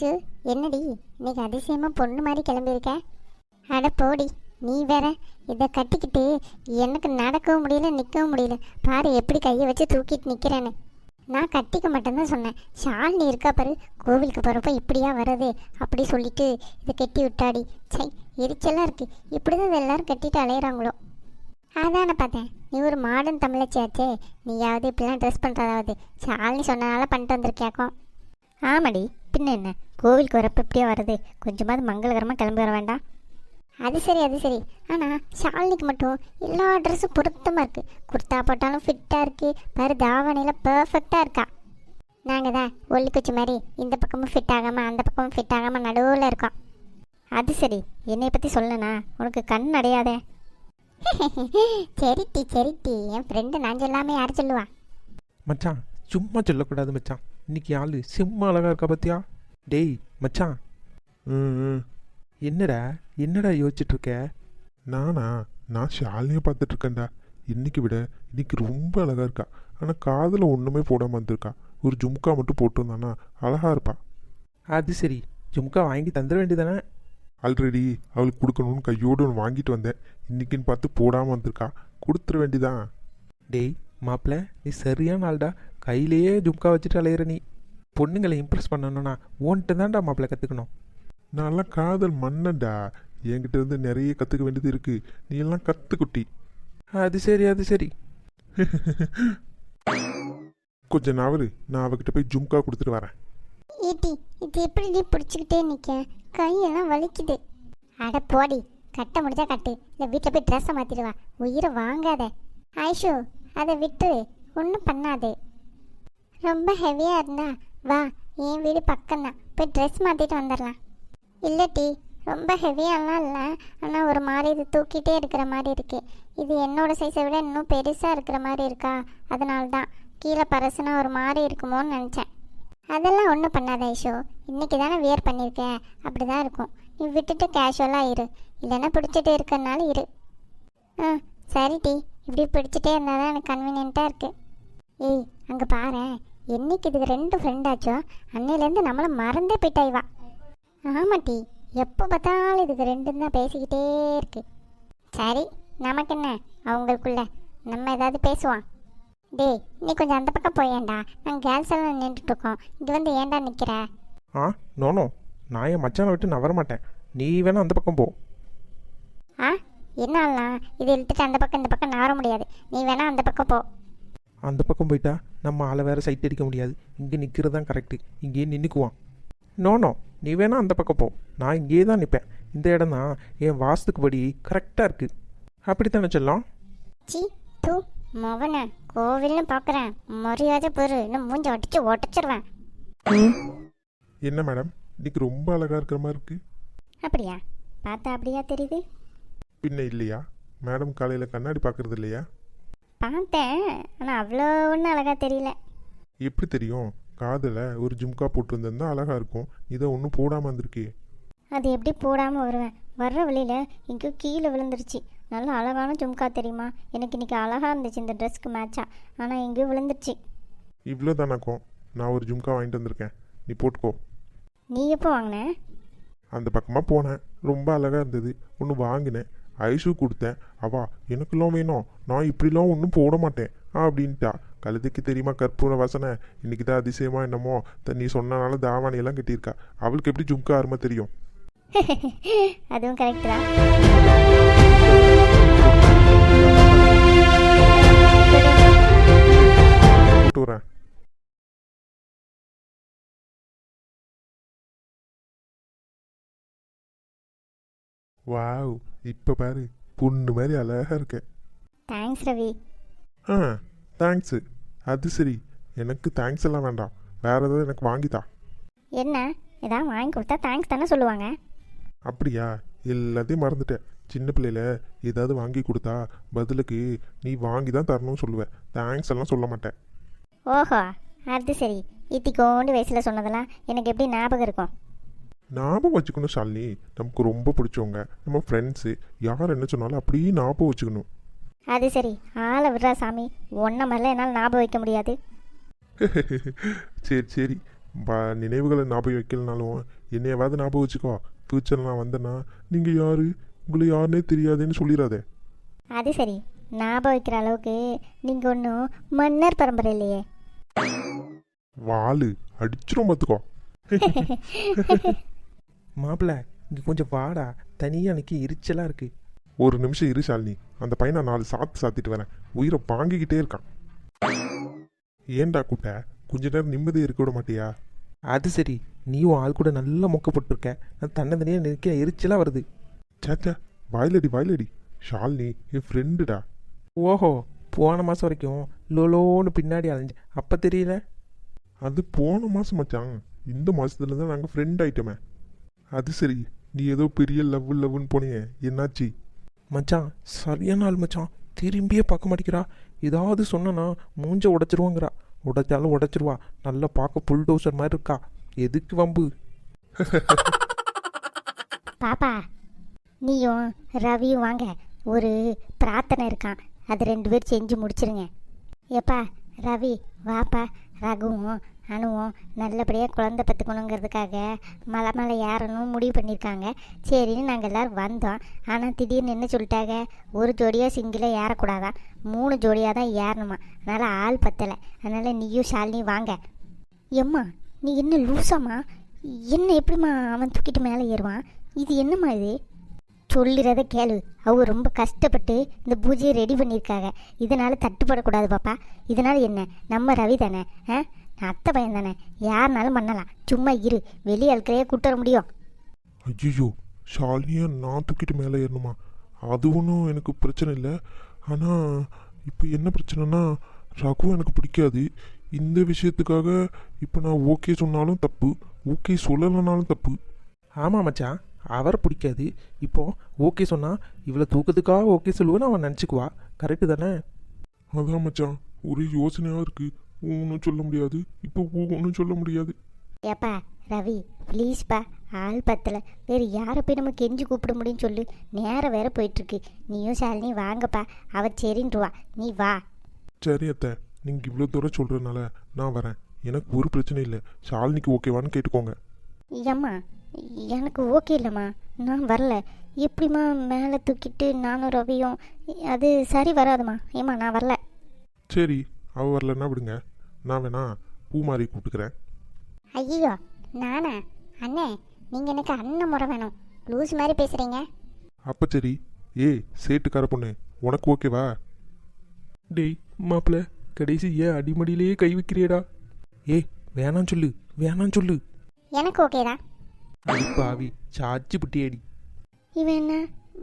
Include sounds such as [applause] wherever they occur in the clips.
ஐஷு என்னடி இன்னைக்கு அதிசயமாக பொண்ணு மாதிரி கிளம்பியிருக்க? அட போடி நீ வேற இதை கட்டிக்கிட்டு எனக்கு நடக்கவும் முடியல நிற்கவும் முடியல. பாரு எப்படி கையை வச்சு தூக்கிட்டு நிற்கிறேன்னு நான் கட்டிக்க மட்டும்தான் சொன்னேன். ஷாலினி இருக்கா பாரு கோவிலுக்கு போகிறப்ப இப்படியா வருது அப்படி சொல்லிட்டு இதை கட்டி விட்டாடி. சை எரிச்சலாக இருக்கு. இப்படி தான் எல்லாரும் கட்டிட்டு அலையிறாங்களோ. அதான பார்த்தேன். நீ ஒரு மாடர்ன் தமிழச்சியாச்சே. நீயாவது இப்படிலாம் ட்ரெஸ் பண்ணுறதாவது ஷாலினி சொன்னனால பண்ணிட்டு வந்திருக்கியாக்கும். ஆமாடி. பின்ன என்ன? கோவிலுக்கு வரப்ப இப்படியே வருது கொஞ்சமாவது மங்களகரமாக கிளம்பி வர வேண்டாம். அது சரி அது சரி. ஆனால் ஷாலினிக்கு மட்டும் எல்லா ட்ரெஸ்ஸும் பொருத்தமாக இருக்குது குர்த்தா போட்டாலும் ஃபிட்டாக இருக்குது பாரு தாவணையில் பர்ஃபெக்டாக இருக்கா. நாங்கள் தான் ஒல்லிக்குச்சி மாதிரி இந்த பக்கமும் ஃபிட் ஆகாமல் அந்த பக்கமும் ஃபிட் ஆகாமல் நடுவில் இருக்கோம். அது சரி. என்னை பற்றி சொல்லணா உனக்கு கண் அடையாதே. [laughs] சரிட்டி சரிட்டி. என் ஃப்ரெண்டு நான் சொல்லாமல் யார் சொல்லுவா? மச்சான் சும்மா சொல்லக்கூடாது மச்சான். இன்னைக்கு ஆளு செம்ம அழகா இருக்கா பாத்தியா? டேய் மச்சான். ம். என்னடா என்னடா யோசிச்சுட்டு இருக்க நானா? நான் ஷாலினியை பார்த்துட்டு இருக்கேன்டா இன்னைக்கு விட இன்னைக்கு ரொம்ப அழகா இருக்கா. ஆனால் காதில் ஒன்றுமே போடாம வந்திருக்கா. ஒரு ஜும்கா மட்டும் போட்டிருந்தானா அழகா இருப்பா. அது சரி. ஜும்கா வாங்கி தந்துட வேண்டியதானே? ஆல்ரெடி அவளுக்கு கொடுக்கணும்னு கையோடு ஒன்று வாங்கிட்டு வந்தேன். இன்னைக்குன்னு பார்த்து போடாமல் வந்திருக்கா. கொடுத்துட வேண்டியதான். டேய் மாப்பிள்ள நீ சரியான ஆள்டா. கையிலேயே ஜும்கா வச்சுட்டு அலையிற நீ. பொண்ணுங்களை இம்ப்ரெஸ் பண்ணணும்னா உன்கிட்ட தான்டா மாப்பிள்ள கற்றுக்கணும் நான்லாம் காதல் மன்னன்டா. என்கிட்ட இருந்து நிறைய கற்றுக்க வேண்டியது இருக்கு. நீ எல்லாம் கற்றுக்குட்டி அது சரி அது சரி. கொஞ்சம் நாவல் நான் அவகிட்ட போய் ஜும்கா கொடுத்துட்டு வரேன். ஈட்டி இது எப்படி நீ பிடிச்சிக்கிட்டே நிற்க கையெல்லாம் வலிக்குது. அட போடி கட்ட முடிஞ்சா கட்டு. இல்லை வீட்டில் போய் ட்ரெஸ்ஸை மாற்றிடுவா உயிரை வாங்காத. ஐஷு அதை விட்டு ஒன்றும் பண்ணாது. ரொம்ப ஹெவியாக இருந்தா வா என் வீடு பக்கம்தான். போய் ட்ரெஸ் மாற்றிட்டு வந்துடலாம். இல்லை டி ரொம்ப ஹெவியாலாம் இல்லை. ஆனால் ஒரு மாதிரி இது தூக்கிட்டே இருக்கிற மாதிரி இருக்கு. இது என்னோட சைஸை விட இன்னும் பெருசாக இருக்கிற மாதிரி இருக்கா? அதனால தான் கீழே பரசுனா ஒரு மாதிரி இருக்குமோன்னு நினச்சேன். அதெல்லாம் ஒன்றும் பண்ணாத ஐஷோ. இன்னைக்கு தானே வியர் பண்ணியிருக்கேன் அப்படி தான் இருக்கும். நீ விட்டுட்டு கேஷுவலாக இரு. இல்லைன்னா பிடிச்சிட்டு இருக்கிறனால இரு. ஆ சரி டி. இப்படி பிடிச்சிட்டே இருந்தால் தான் எனக்கு கன்வீனியண்ட்டாக இருக்குது ஏய் அங்கே பாரேன். என்னைக்கு இதுக்கு ரெண்டு ஃப்ரெண்டாச்சோ அன்னையிலேருந்து நம்மளை மறந்தே போயிட்டா இவா. ஆமாம் டி எப்போ பார்த்தாலும் இதுக்கு ரெண்டும் தான் பேசிக்கிட்டே இருக்கு. சரி நமக்கு என்ன? அவங்களுக்குள்ள நம்ம ஏதாவது பேசுவோம். டேய் நீ கொஞ்சம் அந்த பக்கம் போயேன்டா நாங்கள் கேர்ள்ஸ் எல்லாம் நின்றுட்டு இருக்கோம். இங்கே வந்து ஏன்டா நிற்கிற ஆ நோனோ நான் என் மச்சானை விட்டு நான் வரமாட்டேன். நீ வேணா அந்த பக்கம் போ. ஆ என்னாலாம் இது இழுத்துட்டு அந்த பக்கம் இந்த பக்கம் நார முடியாது. நீ வேணா அந்த பக்கம் போ. அந்த பக்கம் போயிட்டா நம்ம ஆளை வேற சைட் அடிக்க முடியாது. இங்கே நிற்கிறது தான் கரெக்டு இங்கேயே நின்றுக்குவான் நோனோ நீ வேணா அந்த பக்கம் போ. நான் இங்கேயே தான் நிற்பேன் இந்த இடம் தான் என் வாஸ்துக்கு படி கரெக்டாக இருக்குது அப்படித்தானே சொல்லலாம் மொவன கோவில்னு பார்க்குறேன் மரியாதை பொரு. இன்னும் மூஞ்ச ஒட்டிச்சு ஒட்டச்சிருவேன். என்ன மேடம் இன்னைக்கு ரொம்ப அழகா இருக்கிற மாதிரி இருக்கு. அப்படியா? பார்த்தா அப்படியா தெரியுது? பின்ன இல்லையா? மேடம் காலையில் கண்ணாடி பார்க்கறது இல்லையா? பார்த்தேன் ஆனால் அவ்வளோ ஒன்றும் அழகாக தெரியல. எப்படி தெரியும்? காதில் ஒரு ஜும்கா போட்டிருந்தா அழகா இருக்கும். இதை ஒன்றும் போடாமல் வந்திருக்கே. அது எப்படி போடாமல் வருவேன்? வர்ற வழியில் எங்கேயோ கீழே விழுந்துருச்சு. நல்ல அழகான ஜும்கா தெரியுமா? எனக்கு இன்னைக்கு அழகாக இருந்துச்சு இந்த ட்ரெஸ்க்கு மேட்சா ஆனால் எங்கேயோ விழுந்துருச்சு. இவ்வளோ தானாக்கும் நான் ஒரு ஜும்கா வாங்கிட்டு வந்திருக்கேன். நீ போட்டுக்கோ. நீ எப்போ வாங்கின? அந்த பக்கமாக போனேன். ரொம்ப அழகாக இருந்தது. ஒன்று வாங்கினேன். ஐஷு கொடுத்தேன். அவா எனக்கெல்லாம் வேணும். நான் இப்படிலாம் ஒன்றும் போட மாட்டேன். அப்படின்ட்டா. கழுதைக்கு தெரியுமா கற்பூர வாசனை? இன்னைக்கு தான் அதிசயமா என்னமோ நீ சொன்னனால தாவாணியெல்லாம் கட்டியிருக்கா. அவளுக்கு எப்படி ஜும்கா அருமை தெரியும்? [laughs] அதுவும் கரெக்ட் தான். போட்டு வரேன். வாவ். இப்போ பாரு பொண்ணு மாதிரி அழகா இருக்க. தேங்க்ஸ் ரவி ஆ தேங்க்ஸு அது சரி. எனக்கு தேங்க்ஸ் எல்லாம் வேண்டாம். வேற ஏதாவது எனக்கு வாங்கித்தா என்ன? ஏதாவது வாங்கி கொடுத்தா தேங்க்ஸ் தானே சொல்லுவாங்க? அப்படியா? எல்லாத்தையும் மறந்துட்டேன். சின்ன பிள்ளையில ஏதாவது வாங்கி கொடுத்தா பதிலுக்கு நீ வாங்கி தான் தரணும்னு சொல்லுவேன் தேங்க்ஸ் எல்லாம் சொல்ல மாட்டேன். ஓஹோ அது சரி. இத்திக்கோண்டு வயசில் சொன்னதெல்லாம் எனக்கு எப்படி ஞாபகம் இருக்கும்? ஞாபகம் வச்சுக்கணும் ஷாலினி. நமக்கு ரொம்ப பிடிச்சவங்க. நம்ம ஃப்ரெண்ட்ஸு யார் என்ன சொன்னாலும் அப்படியே ஞாபகம் வச்சுக்கணும். அது சரி. ஆளை விடுறா சாமி. ஒன்றை மாதிரிலாம் என்னால் ஞாபகம் வைக்க முடியாது. [laughs] சரி சரி. ப நினைவுகளை ஞாபகம் வைக்கலனாலும் என்னையாவது ஞாபகம் வச்சுக்கோ. ஃப்யூச்சரில் நான் வந்தேன்னா நீங்கள் யாரு? உங்களை யாருன்னே தெரியாதுன்னு சொல்லிடாதே அது சரி. ஞாபகம் வைக்கிற அளவுக்கு நீங்கள் ஒன்றும் மன்னர் பரம்பரை இல்லையே. வாளு அடிச்சிரும் பார்த்துக்கோ [laughs] மாப்பிள்ள இங்கே கொஞ்சம் வாடா. தனியாக எனக்கு எரிச்சலாக இருக்கு. ஒரு நிமிஷம் இரு ஷாலினி. அந்த பையனை நாலு சாத்து சாத்திட்டு வரேன். உயிரை வாங்கிக்கிட்டே இருக்கான். ஏன்டா கூட்ட? கொஞ்ச நேரம் நிம்மதியாக இருக்க விட மாட்டியா? அது சரி. நீயும் ஆள் கூட நல்லா மொக்கப்பட்டிருக்க நான் தன்னை தனியாக நிற்க எரிச்சலாக வருது. சேச்சா வாயிலடி வாயிலடி. ஷாலினி என் ஃப்ரெண்டுடா ஓஹோ போன மாதம் வரைக்கும் லோலோன்னு பின்னாடி அலைஞ்சு. அப்போ தெரியல? அது போன மாதம் மச்சான். இந்த மாதத்துல தான் நாங்கள் ஃப்ரெண்ட் ஆயிட்டோமே. அது சரி. நீ ஏதோ பெரிய லவ் லவ்னு போனியே. என்னாச்சு? மச்சான் சரியான ஆள் மச்சான். திரும்பியே பார்க்க மாட்டேங்கிறா. ஏதாவது சொன்னனா மூஞ்ச உடைச்சிருவாங்கிறா. உடைச்சாலும் உடச்சிருவா. நல்லா பார்க்க புல்டோசர் மாதிரி இருக்கா. எதுக்கு வம்பு? பாப்பா நீயும் ரவியும் வாங்க. ஒரு பிரார்த்தனை இருக்கான். அது ரெண்டு பேரும் செஞ்சு முடிச்சிருங்க. ஏப்பா ரவி வாப்பா ரகுவும் அணுவும் நல்லபடியாக குழந்தை பத்துக்கணுங்கிறதுக்காக மலை மலை ஏறணும் முடிவு பண்ணியிருக்காங்க. சரின்னு நாங்கள் எல்லோரும் வந்தோம். ஆனால் திடீர்னு என்ன சொல்லிட்டாங்க? ஒரு ஜோடியாக சிங்கிளாக ஏறக்கூடாதான். மூணு ஜோடியாக தான் ஏறணுமா? அதனால் ஆள் பத்தலை. அதனால் நீயும் ஷாலினியும் வாங்க. எம்மா நீ என்ன லூசாம்மா? என்ன எப்படிம்மா அவன் தூக்கிட்டு மேலே ஏறுவான்? இது என்னம்மா இது? சொல்லிறத கேளு. அவ ரொம்ப கஷ்டப்பட்டு இந்த பூஜையை ரெடி பண்ணியிருக்காங்க. இதனால் தட்டுப்படக்கூடாது பாப்பா. இதனால் என்ன? நம்ம ரவி தானே ஆ? அத்தை பையன் தானே. யாருனாலும் பண்ணலாம். சும்மா இரு. வெளியே ஆட்களையே கூட்டு வர முடியும். ஐயோ ஷாலினியை நான் தூக்கிட்டு மேலே ஏறணுமா? அது ஒன்றும் எனக்கு பிரச்சனை இல்லை. ஆனால் இப்போ என்ன பிரச்சனைனா ரகு எனக்கு பிடிக்காது. இந்த விஷயத்துக்காக இப்போ நான் ஓகே சொன்னாலும் தப்பு. ஓகே சொல்லலைனாலும் தப்பு. ஆமாம் மச்சான். அவரை பிடிக்காது. இப்போ ஓகே சொன்னா இவ்வளோ தூக்கத்துக்காக ஓகே சொல்லுவேன்னு அவன் நினச்சிக்குவா. கரெக்டு தானே? அதான் மச்சான். ஒரே யோசனையாக இருக்கு. ஒன்றும் சொல்ல முடியாது. இப்போ ஒன்றும் சொல்ல முடியாது. ஏப்பா ரவி ப்ளீஸ்ப்பா ஆள் பத்தலை. வேறு யாரை போய் நம்ம கெஞ்சி கூப்பிட முடியும்னு சொல்லு. நேரம் வேற போயிட்டுருக்கு. நீயும் ஷாலினி வாங்கப்பா. அவ சரின்றுவா நீ வா. சரி அத்தை நீங்கள் இவ்வளோ தூரம் சொல்கிறதுனால நான் வரேன். எனக்கு ஒரு பிரச்சனை இல்லை. ஷாலினிக்கு ஓகேவான்னு கேட்டுக்கோங்க. ஏம்மா எனக்கு ஓகே இல்லைம்மா. நான் வரல. எப்படிம்மா மேலே தூக்கிட்டு நானும் ரவியும் அது சரி வராதும்மா. ஏம்மா நான் வரல. சரி அவ வரலன்னா விடுங்க. நான் வேணா பூமாரி கூப்பிட்டுக்கிறேன். ஐயோ நானா? அண்ணே நீங்கள் எனக்கு அண்ணன் முறை வேணும். லூஸ் மாதிரி பேசுகிறீங்க அப்போ சரி. ஏய் சேட்டுக்கார பொண்ணு உனக்கு ஓகேவா? டேய் மாப்பிள்ள கடைசி ஏன் அடிமடியிலேயே கை வைக்கிறியடா ஏய் வேணாம் சொல்லு வேணாம் சொல்லு. எனக்கு ஓகே தான். அடி பாவி சாச்சி புட்டியடி. இவன் என்ன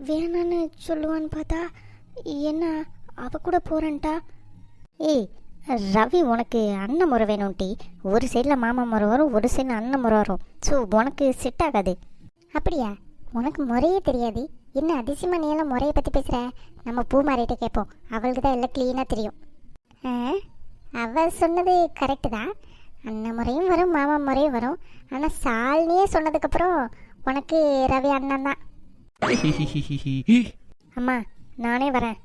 வேணான்னு சொல்லுவான்னு பார்த்தா என்ன அவ கூட போறேன்ட்டா? ஏய் ரவி உனக்கு அண்ணன் முறை வேணும்டி ஒரு சைடில் மாமா முறை வரும் ஒரு சைடில் அண்ணன் முறை வரும். ஸோ உனக்கு செட் ஆகாது. அப்படியா? உனக்கு முறையே தெரியாது. என்ன அதிசயமாக நீ எல்லாம் முறையை பற்றி பேசுகிற நம்ம பூமாரிட்ட கேட்போம். அவளுக்கு தான் எல்லாம் க்ளீனாக தெரியும். அவள் சொன்னது கரெக்டு தான். அண்ணன் முறையும் வரும் மாமா முறையும் வரும். ஆனால் சால்னியே சொன்னதுக்கப்புறம் உனக்கு ரவி அண்ணன் தான். [laughs] அம்மா நானே வரேன்.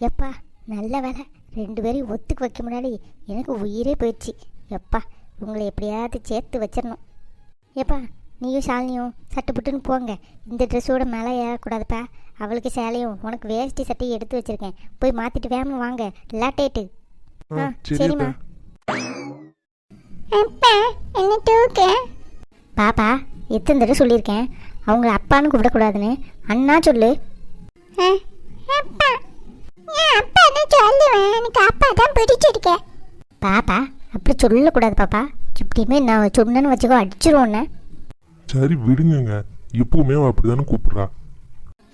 எப்பா நல்ல வேலை. ரெண்டு பேரையும் ஒத்துக்கு வைக்க முன்னாடி எனக்கு உயிரே போயிடுச்சு. எப்பா உங்களை எப்படியாவது சேர்த்து வச்சிடணும் எப்பா நீயும் ஷாலினியும் சட்டு புட்டுன்னு போங்க. இந்த ட்ரெஸ்ஸோட மேலே ஏறக்கூடாதுப்பா. அவளுக்கு சேலையும் உனக்கு வேஷ்டி சட்டையும் எடுத்து வச்சிருக்கேன். போய் மாற்றிட்டு வேகமாக வாங்க. லேட்டேட்டு. ஆ ஆ, சரி சரிம்மா. பாப்பா எத்தனை தடவை சொல்லியிருக்கேன். அவங்கள அப்பான்னு கூப்பிடக்கூடாதுன்னு. அண்ணா சொல்லு. அப்பா அப்பா தான் சொல்லுவேன் எனக்கு அப்பா தான் பிடிச்சிருக்க. பாப்பா அப்படி சொல்லக்கூடாது பாப்பா. இப்படியுமே நான் சொன்னேன்னு வச்சுக்கோ அடிச்சிருவோன்னு சரி விடுங்கங்க. எப்பவுமே அப்படிதானே கூப்பிடுறா.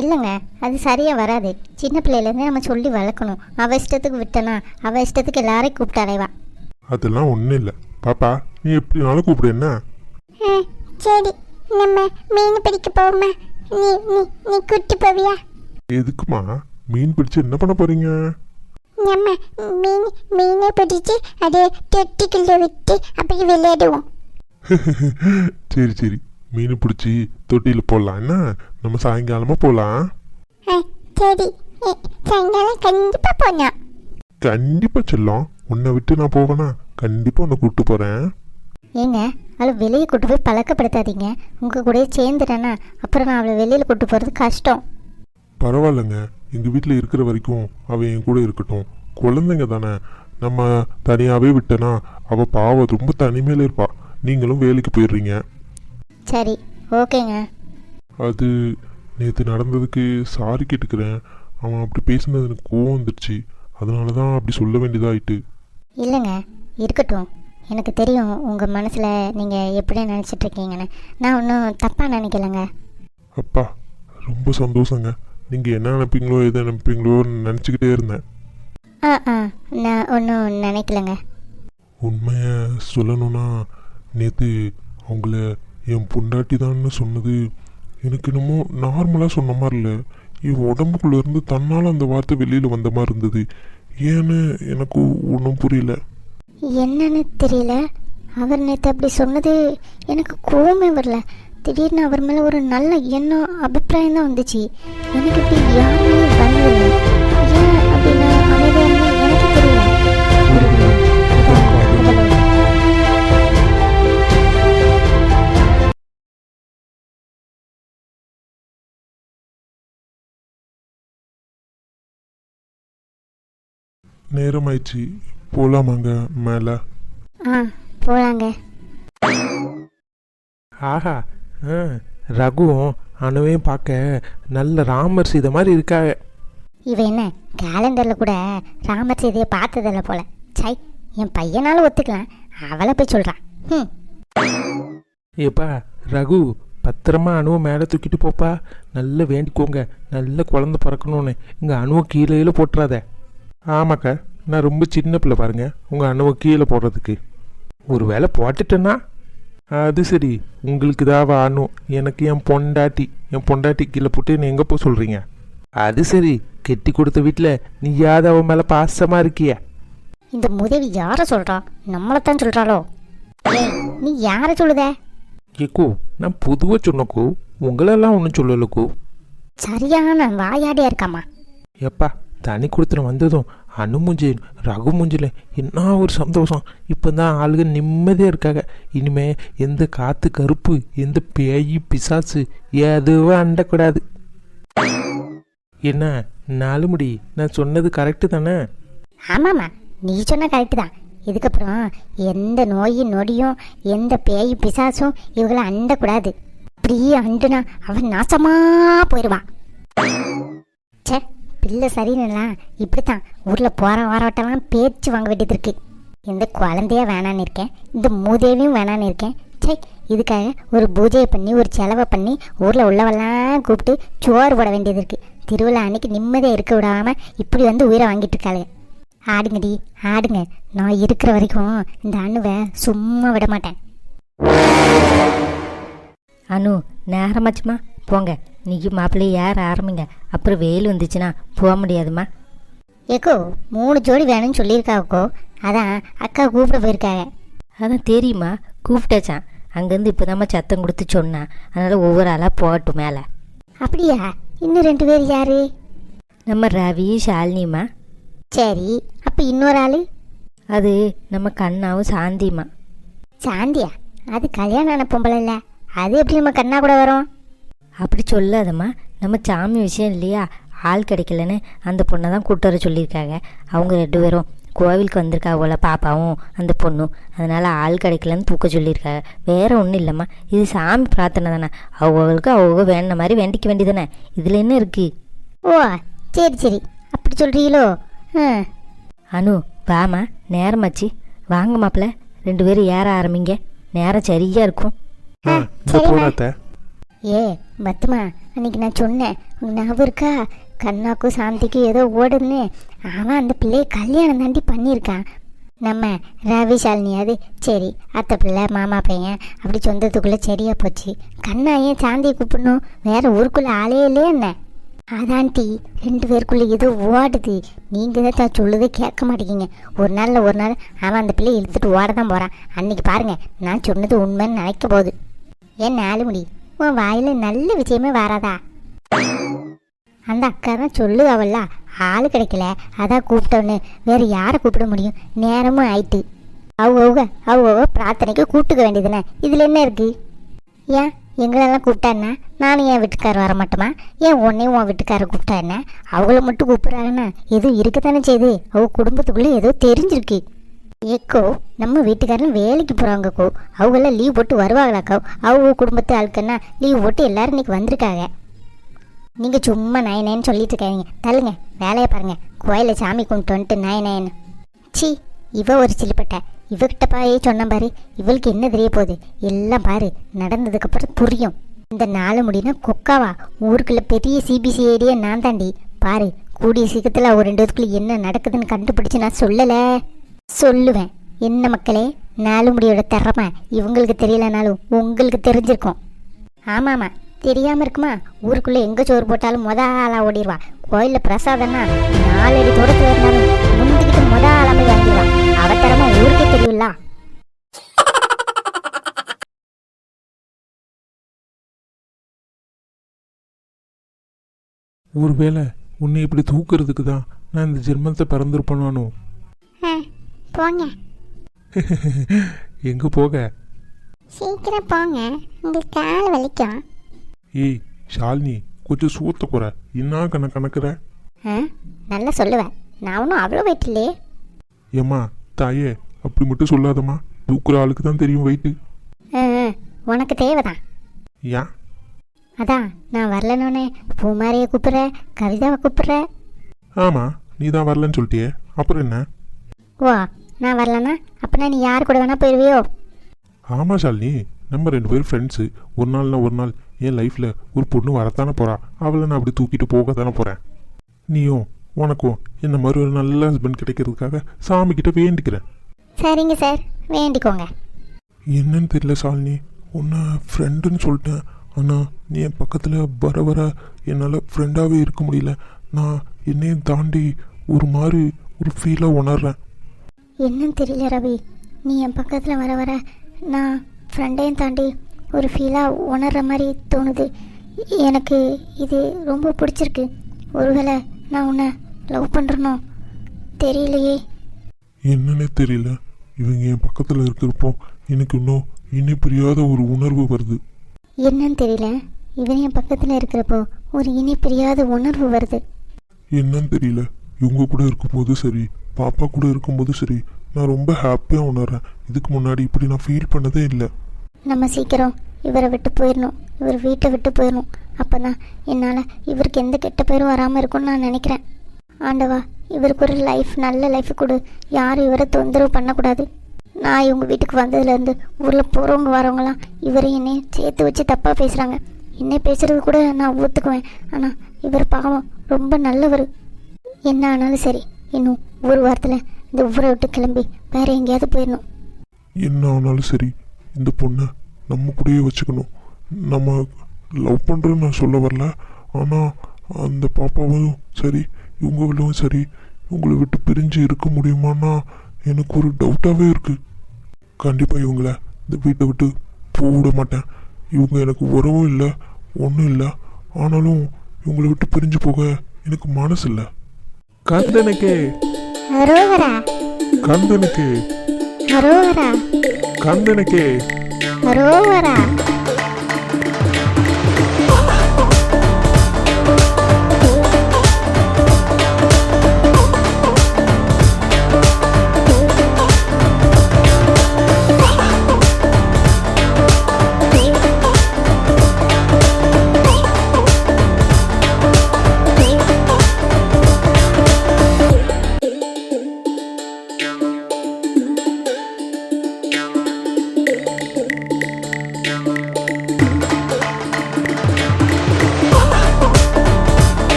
இல்லைங்க அது சரியாக வராது. சின்ன பிள்ளையிலேருந்தே நம்ம சொல்லி வளர்க்கணும். அவள் இஷ்டத்துக்கு விட்டனா அவள் இஷ்டத்துக்கு எல்லாரையும் கூப்பிட்டு அலைவா அதெல்லாம் ஒன்றும் இல்லை. பாப்பா நீ எப்படினாலும் கூப்பிடு என்ன? சரி. நம்ம மீன் பிடிக்க போவோமா? நீ நீ நீ கூட்டி போவியா? எதுக்குமா? மீன் பிடிச்சு என்ன பண்ண போறீங்க? நம்ம மீன் மீனை பிடிச்சி அதை தொட்டிக்குள்ள விட்டு அப்படி விளையாடுவோம். [laughs] சரி சரி. மீன் பிடிச்சி தொட்டியில் போடலாம். என்ன? நம்ம சாயங்காலமா போகலாம் சரி. சாயங்காலம் கண்டிப்பாக போனோம் கண்டிப்பா செல்லம். உன்னை விட்டு நான் போவேனா? கண்டிப்பா உன்னை கூப்பிட்டு போறேன். ஏங்க அவளை வெளியே கூட்டு போய் பழக்கப்படுத்தாதீங்க. உங்கள் கூடயே சேர்ந்துட்டேன்னா அப்புறம் நான் அவளை வெளியில் கூட்டு போகிறது கஷ்டம். பரவாயில்லைங்க. எங்கள் வீட்டில் இருக்கிற வரைக்கும் அவள் என் கூட இருக்கட்டும். குழந்தைங்க தானே. நம்ம தனியாகவே விட்டனா அவள் பாவம் ரொம்ப தனிமையில் இருப்பா. நீங்களும் வேலைக்கு போயிடுறீங்க. சரி ஓகேங்க. அது நேற்று நடந்ததுக்கு சாரி கேட்டுக்கிறேன். அவன் அப்படி பேசினது எனக்கு கோவம் வந்துடுச்சு. அதனால தான் அப்படி சொல்ல வேண்டியதாயிட்டு. இல்லைங்க இருக்கட்டும். எனக்கு தெரியும் உங்கள் மனசில் நீங்கள் எப்படி நினச்சிட்டு இருக்கீங்கன்னு. நான் ஒன்றும் தப்பாக நினைக்கலங்க. அப்பா ரொம்ப சந்தோஷங்க. நீங்கள் என்ன நினைப்பீங்களோ எதை நினைப்பீங்களோ நினச்சிக்கிட்டே இருந்தேன். ஆ ஆ. நான் ஒன்றும் நினைக்கலங்க. உண்மையை சொல்லணும்னா நேற்று அவங்கள என் பொண்டாட்டி தான்னு சொன்னது எனக்கு என்னமோ நார்மலாக சொன்ன மாதிரி இல்லை. என் உடம்புக்குள்ள இருந்து தன்னால் அந்த வார்த்தை வெளியில் வந்த மாதிரி இருந்தது. ஏன்னு எனக்கு ஒன்றும் புரியல. என்னன்னு தெரியல. அவர் நேற்று அப்படி சொன்னது எனக்கு கோவமே வரல. திடீர்னு அவர் மேலே ஒரு நல்ல எண்ணம் அபிப்பிராயம் தான் வந்துச்சு. எனக்கு இப்படி யாருமே வந்ததில்லை ஏன் அப்படின்னு அமைதியாக எனக்கு தெரியல. போகலாமாங்க மேலே. ஆ போகலாங்க ஆஹா ரகுவும் அணுவையும் பார்க்க நல்ல ராமர் சீதை மாதிரி இருக்காங்க. இவன் என்ன கேலண்டரில் கூட ராமர் செய்தியை பார்த்ததில்ல போல. சை என் பையனால ஒத்துக்கலாம். அவளை போய் சொல்கிறான் ம் ஏப்பா ரகு பத்திரமா அணுவை மேலே தூக்கிட்டு போப்பா. நல்லா வேண்டிக்கோங்க. நல்ல குழந்த பிறக்கணும்னு. இங்கே அணுவை கீழே போட்டுறாத. ஆமாக்கா நான் ரொம்ப சின்ன பிள்ளை பாருங்க. உங்கள் அணுவை கீழே போடுறதுக்கு. ஒரு வேளை போட்டுட்டேன்னா அது சரி. உங்களுக்கு தான் அணு எனக்கு என் பொண்டாட்டி. என் பொண்டாட்டி கீழே போட்டு நீ எங்கே போக சொல்கிறீங்க அது சரி. கெட்டி கொடுத்த வீட்டில் நீயாவது அவன் மேலே பாசமாக இருக்கிய? இந்த உதவி யாரை சொல்கிறா நம்மளைத்தான் சொல்கிறாளோ நீ யாரை சொல்லுத? ஏக்கோ நான் பொதுவாக சொன்னக்கோ உங்களெல்லாம் ஒன்றும் சொல்லலக்கோ சரியான வாயாடியா இருக்காமா எப்பா தனி கொடுத்துன வந்ததும் அணு மூஞ்சி ரகு மூஞ்சில் என்ன ஒரு சந்தோஷம். இப்போ தான் ஆளுங்க நிம்மதியாக இருக்காங்க. இனிமே எந்த காற்று கருப்பு எந்த பேய் பிசாசு எதுவும் அண்டக்கூடாது. என்ன? நாலு முடி. நான் சொன்னது கரெக்டு தானே? ஆமாம்மா. நீ சொன்ன கரெக்டு தான். இதுக்கப்புறம் எந்த நோயும் நொடியும் எந்த பேய் பிசாசும் இவங்களை அண்டக்கூடாது. அப்படியே அண்டுனா அவன் நாசமாக போயிடுவான் ச்சே. பிள்ளை சரியில்லாம் இப்படித்தான். ஊரில் போகிற வாரவட்டெல்லாம் பேச்சு வாங்க வேண்டியது இருக்கு. இந்த குழந்தைய வேணான்னு இருக்கேன். இந்த மூதேவியும் வேணான்னு இருக்கேன். சே இதுக்காக ஒரு பூஜையை பண்ணி ஒரு செலவை பண்ணி ஊரில் உள்ளவெல்லாம் கூப்பிட்டு சோறு போட வேண்டியது இருக்கு. திருவிழா அன்னைக்கு நிம்மதியாக இருக்க விடாமல் இப்படி வந்து உயிரை வாங்கிட்டு இருக்காளே. ஆடுங்கடி ஆடுங்க. நான் இருக்கிற வரைக்கும் இந்த அணுவை சும்மா விட மாட்டேன். அனு நேரமாச்சுமா. போங்க. நீயும் மாப்பிள்ளையும் ஏற ஆரம்பிங்க? அப்புறம் வெயில் வந்துச்சுன்னா போக முடியாதும்மா. ஏக்கோ மூணு ஜோடி வேணும்னு சொல்லியிருக்காக்கோ அதான் அக்கா கூப்பிட போயிருக்காங்க. அதான் தெரியுமா? கூப்பிட்டாச்சான் அங்கேருந்து இப்போ சத்தம் கொடுத்து சொன்னான் அதனால் ஒவ்வொரு ஆளாக போகட்டும் மேலே. அப்படியா? இன்னும் ரெண்டு பேர் யாரு? நம்ம ரவி ஷாலினிம்மா. சரி அப்போ இன்னொரு ஆளு? அது நம்ம கண்ணாவும் சாந்திம்மா. சாந்தியா? அது கல்யாணம் ஆன பொம்பளை இல்லை அது எப்படி நம்ம கண்ணா கூட வரும்? அப்படி சொல்லாதம்மா. நம்ம சாமி விஷயம் இல்லையா? ஆள் கிடைக்கலன்னு அந்த பொண்ணை தான் கூட்டு வர சொல்லியிருக்காங்க. அவங்க ரெண்டு பேரும் கோவிலுக்கு வந்திருக்கா போல பாப்பாவும் அந்த பொண்ணும். அதனால் ஆள் கிடைக்கலன்னு தூக்க சொல்லியிருக்காங்க. வேற ஒன்றும் இல்லைம்மா. இது சாமி பிரார்த்தனை தானே. அவங்களுக்கு அவங்க வேணுன மாதிரி வேண்டிக்க வேண்டியதானே இதில் என்ன இருக்குது ஓ சரி சரி. அப்படி சொல்கிறீங்களோ அனு வாமா நேரமாச்சு. வாங்க மாப்பிள்ள. ரெண்டு பேரும் ஏற ஆரம்பிங்க. நேரம் சரியாக இருக்கும். போனாத்த. ஏ பத்துமா அன்னைக்கு நான் சொன்னேன் ஞாபகம் இருக்கா? கண்ணாக்கும் சாந்திக்கும் ஏதோ ஓடுன்னு அவன் அந்த பிள்ளைய கல்யாணம் தாண்டி பண்ணியிருக்கான். நம்ம ரவி அது சரி அத்தை பிள்ளை மாமா பையன் அப்படி சொந்தத்துக்குள்ளே சரியா போச்சு. கண்ணா ஏன் சாந்தியை கூப்பிடணும்? வேற ஊருக்குள்ளே ஆளே இல்லையே என்ன? அதான்டி ரெண்டு பேருக்குள்ளே ஏதோ ஓடுது. நீங்கள் தான் தான் சொல்லுதே கேட்க மாட்டேங்கிங்க ஒரு நாளில் ஒரு நாள் அவன் அந்த பிள்ளையை இழுத்துட்டு ஓட தான் போகிறான் அன்னைக்கு பாருங்க நான் சொன்னது உண்மைன்னு நினைக்க போகுது. ஏன் நாலு முடி உன் வாயில நல்ல விஷயமே வராதா? அந்த அக்கா தான் சொல்லு அவள்ல ஆள் கிடைக்கல. அதான் கூப்பிட்டோன்னு. வேறு யாரை கூப்பிட முடியும்? நேரமும் ஆயிட்டு. அவங்க அவங்க அவங்க பிரார்த்தனைக்கு கூப்பிட்டுக்க வேண்டியதுனே. இதில் என்ன இருக்கு? ஏன்? எங்களெல்லாம் கூப்பிட்டா நானும் என் வீட்டுக்காரர் வர மாட்டோமா? ஏன் உன்னையும் உன் வீட்டுக்காரர் கூப்பிட்டா என்ன? அவங்கள மட்டும் கூப்பிட்றாங்கன்னா எதுவும் இருக்கத்தானே செய்யுது? அவங்க குடும்பத்துக்குள்ளே ஏதோ தெரிஞ்சிருக்கு. ஏக்கோ நம்ம வீட்டுக்காரன் வேலைக்கு போகிறாங்கக்கோ அவங்களாம் லீவ் போட்டு வருவாங்களாக்கோ அவங்க குடும்பத்து ஆளுக்குன்னா லீவ் போட்டு எல்லாரும் இன்னைக்கு வந்திருக்காங்க. நீங்கள் சும்மா நய நயன் சொல்லிட்டு இருக்காதீங்க. தள்ளுங்க வேலையை பாருங்க. கோயிலில் சாமி கும்பிட்டு வந்துட்டு நயன் நயன் சி இவ ஒரு சிலிப்பட்ட. இவகிட்ட பாயே சொன்ன பாரு. இவளுக்கு என்ன தெரிய போகுது? எல்லாம் பாரு நடந்ததுக்கப்புறம் புரியும். இந்த நாலு முடினா கொக்காவா? ஊருக்குள்ள பெரிய சிபிசிஐடியே நான் தாண்டி. பாரு கூடிய சீக்கிரத்தில் ஒரு ரெண்டு இதுக்குள்ள என்ன நடக்குதுன்னு கண்டுபிடிச்சு நான் சொல்லலை. சொல்லுவேன். என்ன மக்களே நாலுமுடியோட திறமை இவங்களுக்கு தெரியலனாலும் உங்களுக்கு தெரிஞ்சிருக்கும். ஆமாம் ஆமாம் தெரியாமல் இருக்குமா? ஊருக்குள்ளே எங்கே சோறு போட்டாலும் மொத ஆளாக ஓடிடுவா. கோயிலில் பிரசாதம்னா நாலடி தூரத்தில் இருந்தாலும் முந்திக்கிட்டு மொத ஆளாக போய் வாங்கிடுவா அவ திறமை ஊருக்கே தெரியும்ல. ஒருவேளை உன்னை இப்படி தூக்குறதுக்கு தான் நான் இந்த ஜென்மத்தை பிறந்திருப்பேனானோ? போங்க. [laughs] எங்கே போக? சீக்கிரம் போங்க. உங்களுக்கு கால் வலிக்கும். ஏய் ஷாலினி கொஞ்சம் சூத்த குறை. என்ன கண கணக்குற? ஆ நல்லா சொல்லுவேன் நான் ஒன்றும் அவ்வளோ வெயிட் இல்லையே. ஏம்மா தாயே அப்படி மட்டும் சொல்லாதம்மா. தூக்குற ஆளுக்கு தான் தெரியும் வெயிட்டு ஆ, ஆ, உனக்கு தேவைதான். ஏன்? அதான் நான் வரலனோடனே பூமாரியை கூப்பிட்ற கவிதாவை கூப்பிட்ற. ஆமாம் நீ தான் வரலன்னு சொல்லிட்டியே. அப்புறம் என்ன? ஓ நான் வரலனா? அப்படின்னா நீ யார் கூட வேணா போயிடுவியோ ஆமாம் ஷாலினி. நம்ம ரெண்டு பேரும் ஃப்ரெண்ட்ஸு ஒரு நாள்னா ஒரு நாள். என் லைஃப்பில் ஒரு பொண்ணு வரத்தானே போகிறா அவளை நான் அப்படி தூக்கிட்டு போக தானே போகிறேன் நீயும் உனக்கும் இந்த மாதிரி ஒரு நல்ல ஹஸ்பண்ட் கிடைக்கிறதுக்காக சாமி கிட்ட வேண்டிக்கிறேன். சரிங்க சார் வேண்டிக்கோங்க. என்னன்னு தெரியல ஷாலினி. உன்னை ஃப்ரெண்டுன்னு சொல்லிட்டேன். ஆனால் நீ என் பக்கத்தில் வர வர என்னால் ஃப்ரெண்டாகவே இருக்க முடியல. நான் என்னையும் தாண்டி ஒரு மாதிரி ஒரு ஃபீலாக உணர்றேன். என்னன்னு தெரியல ரவி. நீ என் பக்கத்தில் வர வர நான் ஃப்ரெண்டையும் தாண்டி ஒரு ஃபீலாக உணர்ற மாதிரி தோணுது. எனக்கு இது ரொம்ப பிடிச்சிருக்கு. ஒருவேளை நான் உன்னை லவ் பண்ணுறனோ தெரியலையே. என்னன்னே தெரியல. இவங்க என் பக்கத்தில் இருக்கிறப்போ எனக்கு இன்னும் இனி புரியாத ஒரு உணர்வு வருது. என்னன்னு தெரியல. இவன் என் பக்கத்தில் இருக்கிறப்போ ஒரு இனி பிரியாத உணர்வு வருது. என்னன்னு தெரியல. இவங்க கூட இருக்கும்போது சரி பாப்பா கூட இருக்கும்போது சரி நான் ரொம்ப ஹாப்பியாக உணர்றேன். இதுக்கு முன்னாடி இப்படி நான் ஃபீல் பண்ணதே இல்லை. நம்ம சீக்கிரம் இவரை விட்டு போயிடணும் இவர் வீட்டை விட்டு போயிடணும் அப்போ தான் என்னால் இவருக்கு எந்த கெட்ட பேரும் வராமல் இருக்கும்னு நான் நினைக்கிறேன். ஆண்டவா இவருக்கு ஒரு லைஃப் நல்ல லைஃப் கொடு. யாரும் இவரை தொந்தரவு பண்ணக்கூடாது. நான் இவங்க வீட்டுக்கு வந்ததுலேருந்து ஊரில் போகிறவங்க வரவங்களாம் இவரை என்னை சேர்த்து வச்சு தப்பாக பேசுகிறாங்க என்னை பேசுகிறது கூட நான் ஒத்துக்குவேன். ஆனால் இவர் பாவம் ரொம்ப நல்லவர். என்ன ஆனாலும் சரி இன்னும் ஒரு வாரத்தில் இந்த ஊரை விட்டு கிளம்பி வேற எங்கேயாவது போயிடணும். என்ன ஆனாலும் சரி இந்த பொண்ணை நம்ம கூடயே வச்சுக்கணும். நம்ம லவ் பண்ணுறோன்னு நான் சொல்ல வரல. ஆனால் அந்த பாப்பாவும் சரி இவங்களும் சரி இவங்களை விட்டு பிரிஞ்சு இருக்க முடியுமான்னா எனக்கு ஒரு டவுட்டாகவே இருக்குது கண்டிப்பாக இவங்கள இந்த வீட்டை விட்டு போட மாட்டேன். இவங்க எனக்கு உறவும் இல்லை ஒன்றும் இல்லை. ஆனாலும் இவங்களை விட்டு பிரிஞ்சு போக எனக்கு மனசு இல்லை. கந்தனுக்கே. அரோகரா கந்தனுக்கு. அரோகரா கந்தனுக்கே. அரோகரா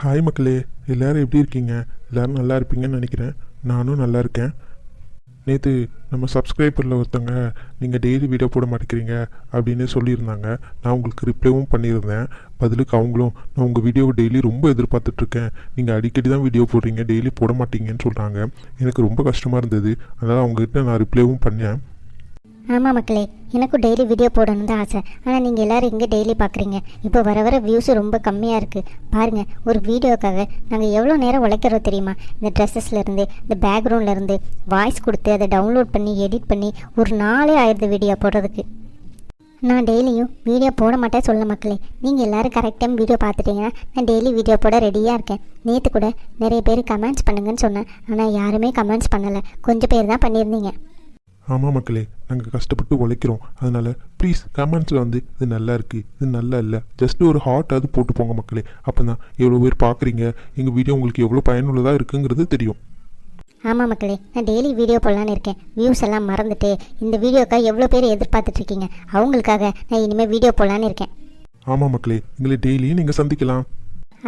ஹாய் மக்களே எல்லோரும் எப்படி இருக்கீங்க? எல்லோரும் நல்லா இருப்பீங்கன்னு நினைக்கிறேன். நானும் நல்லா இருக்கேன். நேற்று நம்ம சப்ஸ்கிரைபரில் ஒருத்தங்க நீங்கள் டெய்லி வீடியோ போட மாட்டேங்கிறீங்க அப்படின்னு சொல்லியிருந்தாங்க. நான் உங்களுக்கு ரிப்ளைவும் பண்ணியிருந்தேன். பதிலுக்கு அவங்களும் நான் உங்கள் வீடியோவை டெய்லி ரொம்ப எதிர்பார்த்துட்ருக்கேன். நீங்கள் அடிக்கடி தான் வீடியோ போடுறீங்க டெய்லி போட மாட்டீங்கன்னு சொல்கிறாங்க எனக்கு ரொம்ப கஷ்டமாக இருந்தது. அதனால் அவங்ககிட்ட நான் ரிப்ளைவும் பண்ணேன். ஆமாம் மக்களே எனக்கும் டெய்லி வீடியோ போடணும்னு தான் ஆசை. ஆனால் நீங்கள் எல்லோரும் எங்கே டெய்லி பார்க்குறீங்க? இப்போ வர வர வியூஸு ரொம்ப கம்மியாக இருக்குது பாருங்கள் ஒரு வீடியோக்காக நாங்கள் எவ்வளோ நேரம் உழைக்கிறோம் தெரியுமா? இந்த ட்ரெஸ்ஸஸ்லேருந்து இந்த பேக்ரவுண்ட்லேருந்து வாய்ஸ் கொடுத்து அதை டவுன்லோட் பண்ணி எடிட் பண்ணி ஒரு நாளே ஆயிடுது வீடியோ போடுறதுக்கு. நான் டெய்லியும் வீடியோ போட மாட்டேன் சொல்ல மக்களே. நீங்கள் எல்லோரும் கரெக்ட் டைம் வீடியோ பார்த்துட்டீங்கன்னா நான் டெய்லி வீடியோ போட ரெடியாக இருக்கேன். நேற்று கூட நிறைய பேர் கமெண்ட்ஸ் பண்ணுங்கன்னு சொன்னேன். ஆனால் யாருமே கமெண்ட்ஸ் பண்ணலை. கொஞ்சம் பேர் தான் பண்ணியிருந்தீங்க. ஆமாம் மக்களே நாங்கள் கஷ்டப்பட்டு உழைக்கிறோம். அதனால் ப்ளீஸ் கமெண்ட்ஸில் வந்து இது நல்லா இருக்குது இது நல்லா இல்லை. ஜஸ்ட் ஒரு ஹார்ட்டாவது போட்டு போங்க மக்களே. அப்போ தான் எவ்வளோ பேர் பார்க்குறீங்க எங்கள் வீடியோ உங்களுக்கு எவ்வளோ பயனுள்ளதாக இருக்குங்கிறது தெரியும். ஆமாம் மக்களே நான் டெய்லி வீடியோ போடலான்னு இருக்கேன். வியூஸ் எல்லாம் மறந்துட்டு இந்த வீடியோக்காக எவ்வளோ பேர் எதிர்பார்த்துட்டு இருக்கீங்க? அவங்களுக்காக நான் இனிமேல் வீடியோ போடலான்னு இருக்கேன். ஆமாம் மக்களே எங்களை டெய்லியும் நீங்கள் சந்திக்கலாம்.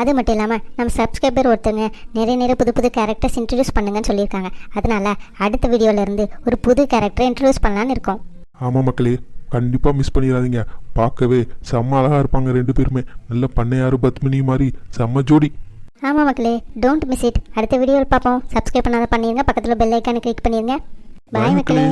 அது மட்டும் இல்லாமல் நம்ம சப்ஸ்கிரைபர் ஒருத்தங்க நிறைய நிறைய புது புது கேரக்டர்ஸ் இன்ட்ரடியூஸ் பண்ணுங்கன்னு சொல்லியிருக்காங்க. அதனால அடுத்த வீடியோல இருந்து ஒரு புது கேரக்டரை இன்ட்ரடியூஸ் பண்ணலான்னு இருக்கோம். ஆமாம் மக்களே கண்டிப்பாக மிஸ் பண்ணிடாதீங்க. பார்க்கவே செம்ம அழகாக இருப்பாங்க ரெண்டு பேருமே. நல்ல பண்ணையாறு பத்மினி மாதிரி செம்ம ஜோடி. ஆமாம் மக்களே டோன்ட் மிஸ் இட் அடுத்த வீடியோவில் பார்ப்போம். சப்ஸ்கிரைப் பண்ணாத பண்ணிருங்க. பக்கத்தில் பெல் ஐக்கானை கிளிக் பண்ணிருங்க. Bye பாய். மக்களே.